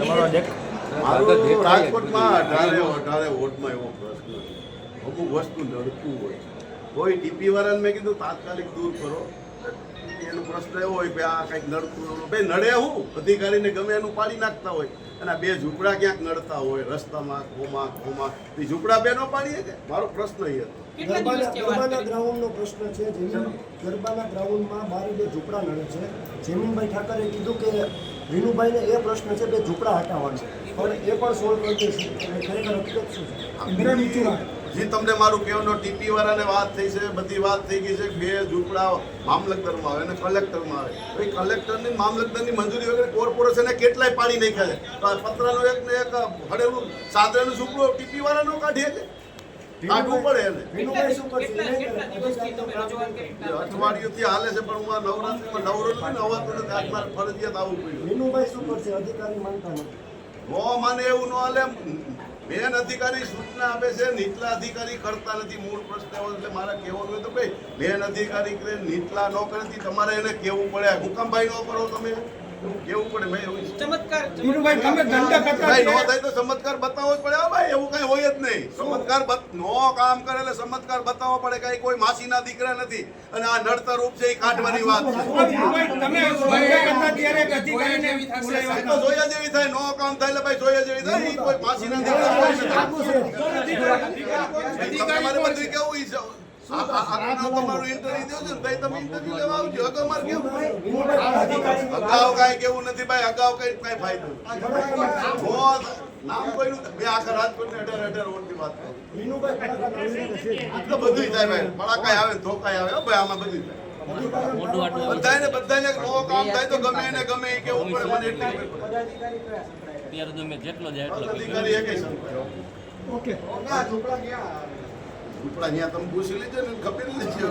તમારો દેખ રાજકોટમાં અઢારે અઢારે વોટમાં એવો પ્રશ્ન છે. અમુક વસ્તુ નડતું હોય કોઈ ટીપી વાળાને મેં કીધું તાત્કાલિક દૂર કરો. એનો પ્રશ્ન એવો હોય કે આ કંઈક નડતું ભાઈ નડે હું? અધિકારીને ગમે એનું પાડી નાખતા હોય. અને આ બે ઝૂંપડા ક્યાંક નડતા હોય? રસ્તામાં ખોમાં ખોમાં એ ઝૂંપડા બે નો પાડીએ કે? મારો પ્રશ્ન એ હતો. ગરબાના ગ્રાઉન્ડનો પ્રશ્ન છે. ગરબાના ગ્રાઉન્ડમાં બારે બે ઝૂંપડા નડે છે. જેમીનભાઈ ઠાકરે કીધું કે વિનુભાઈને એ પ્રશ્ન છે કે ઝૂંપડા હટાવવાના પણ એ પણ સોલ્વ કરી દઈશું એટલે ખરેખર હકીકત શું છે? જે તમને મારું કહેવાનો ટીપી વાળાને વાત થઈ છે બધી વાત થઈ ગઈ છે કે બે ઝૂંપડા મામલતદારમાં આવે અને કલેક્ટરમાં આવે. ભાઈ કલેક્ટરની મામલતદારની મંજૂરી વગર કોર્પોરેશને કેટલાય પાડી નાખ્યા છે? તો આ પતરાનું એક ને એક હડેલું સાદરાનું ઝૂંપડું ટીપી વાળાનો કાઢીએ છે? કાઢવું પડે એને. વિનુભાઈ શું કરશે? કેટલા એ કેટલા દિવસથી તમે રજૂઆત કરી અઠવાડિયુંથી હાલે છે પણ હું આ નવરાત્રીમાં નવરો અવાતું નથી આજ મારે ફરજિયાત આવવું પડ્યું. વિનુભાઈ શું કરશે? અધિકારી માનતા નથી. નો માને એવું ન હાલે મેન અધિકારી સૂચના આપે છે નીચલા અધિકારી કરતા નથી. મૂળ પ્રશ્ન એવો એટલે મારે કહેવાનું હોય તો ભાઈ બેન અધિકારી કરે નીચલા ન કરે તમારે એને કહેવું પડે. હુકમભાઈ ન કરો તમે. કેવું પડે? મેં ચમત્કાર તમે ધંધા કરતા ભાઈ નો થાય તો ચમત્કાર બતાવવો જ પડે. ભાઈ હોય જ નહીં. ચમત્કાર નો કામ કરે એટલે ચમત્કાર બતાવવો પડે કે કોઈ માસીના દીકરા નથી. અને આ નડતર રૂપ છે એ કાઢવાની વાત છે. જોયા જેવી થાય. નો કામ થાય એટલે ભાઈ જોયા જેવી થાય. કોઈ માસીના દીકરા કોઈ નથી. તમારે બધું કેવું અગાઉ કઈ કેવું? વિનુભાઈ પણ અધિકારી. અગાઉ કાંઈ કેવું નથી ભાઈ. અગાઉ કઈ કઈ ફાયદો નામ કોઈનું? મેં આખા રાજકોટને અઢાર અઢાર વોટની વાત કરી. તો બધુંય થાય ભાઈ. પડાકાય આવે ધોકાય આવે. ભાઈ આમાં બધું થાય. બધાને બધાને નો કામ થાય તો ગમે એને ગમે એ કેવું પડે મને એટલી ખબર પડે. અત્યારે તો મેં જેટલો જાય એટલો અધિકારી એકેય ઓકે. ઝૂંપડા ત્યાં તમે પૂછી લેજો ને ખબર લેજો